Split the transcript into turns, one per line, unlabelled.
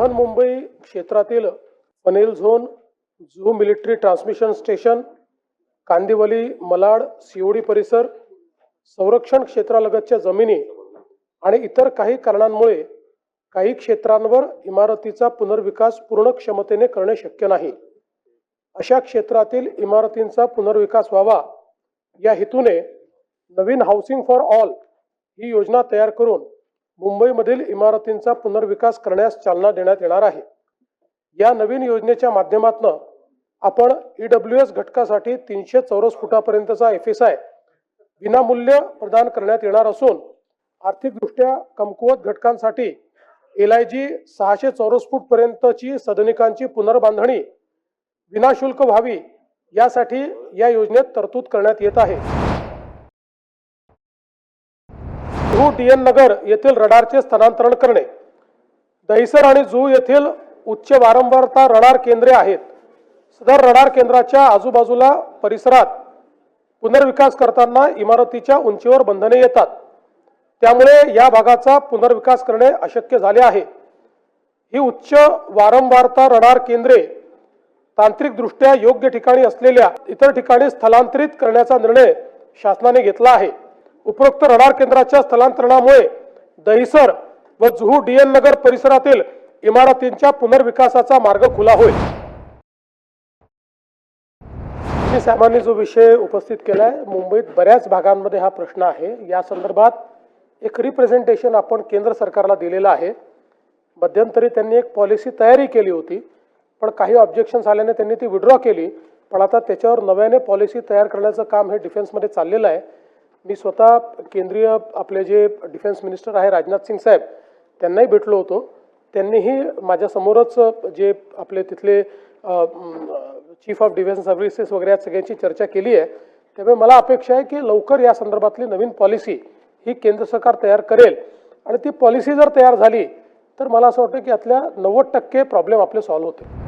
बृहन्मुंबई क्षेत्रातील पनेल zone zoo military transmission station Kandivali Malad COD परिसर संरक्षण क्षेत्रालगतच्या जमिनी आणि इतर काही कारणांमुळे काही क्षेत्रांवर इमारतीचा पुनर्विकास पूर्ण क्षमतेने करणे शक्य नाही. अशा क्षेत्रातील इमारतींचा पुनर्विकास व्हावा. या हेतूने नवीन हाऊसिंग फॉर ऑल ही योजना तयार करून मुंबईमधील इमारतींचा पुनर्विकास करण्यास चालना देण्यात येणार आहे. या नवीन योजनेच्या माध्यमातून आपण ई डब्ल्यू एस घटकासाठी तीनशे चौरस फुटापर्यंतचा एफ एस आय विनामूल्य प्रदान करण्यात येणार असून आर्थिकदृष्ट्या कमकुवत घटकांसाठी एल आय जी सहाशे चौरस फूटपर्यंतची सदनिकांची पुनर्बांधणी विनाशुल्क व्हावी यासाठी या योजनेत तरतूद करण्यात येत आहे. जुहू डी एन नगर येथील रडारचे स्थलांतरण करणे. दहिसर आणि जुहू येथील उच्च वारंवारता रडार केंद्रे आहेत. सदर रडार केंद्राच्या आजूबाजूला परिसरात पुनर्विकास करताना इमारतीच्या उंचीवर बंधने येतात. त्यामुळे या भागाचा पुनर्विकास करणे अशक्य झाले आहे. ही उच्च वारंवारता रडार केंद्रे तांत्रिकदृष्ट्या योग्य ठिकाणी असलेल्या इतर ठिकाणी स्थलांतरित करण्याचा निर्णय शासनाने घेतला आहे. उपरोक्त रडार केंद्राच्या स्थलांतरणामुळे दहिसर व जुहू डी एन नगर परिसरातील इमारतींच्या पुनर्विकासाचा मार्ग खुला होईल. मी साहेबांनी जो विषय उपस्थित केला आहे मुंबईत बऱ्याच भागांमध्ये हा प्रश्न आहे. या संदर्भात एक रिप्रेझेंटेशन आपण केंद्र सरकारला दिलेलं आहे. मध्यंतरी त्यांनी एक पॉलिसी तयारी केली होती पण काही ऑब्जेक्शन्स आल्याने त्यांनी ती विड्रॉ केली. पण आता त्याच्यावर नव्याने पॉलिसी तयार करण्याचं काम हे डिफेन्समध्ये चाललेलं आहे. मी स्वतः केंद्रीय आपले जे डिफेन्स मिनिस्टर आहे राजनाथ सिंग साहेब त्यांनाही भेटलो होतो. त्यांनीही माझ्यासमोरच जे आपले तिथले चीफ ऑफ डिफेन्स सर्व्हिसेस वगैरे या सगळ्यांची चर्चा केली आहे. त्यामुळे मला अपेक्षा आहे की लवकर या संदर्भातली नवीन पॉलिसी ही केंद्र सरकार तयार करेल. आणि ती पॉलिसी जर तयार झाली तर मला असं वाटतं की यातल्या नव्वद टक्के प्रॉब्लेम आपले सॉल्व्ह होते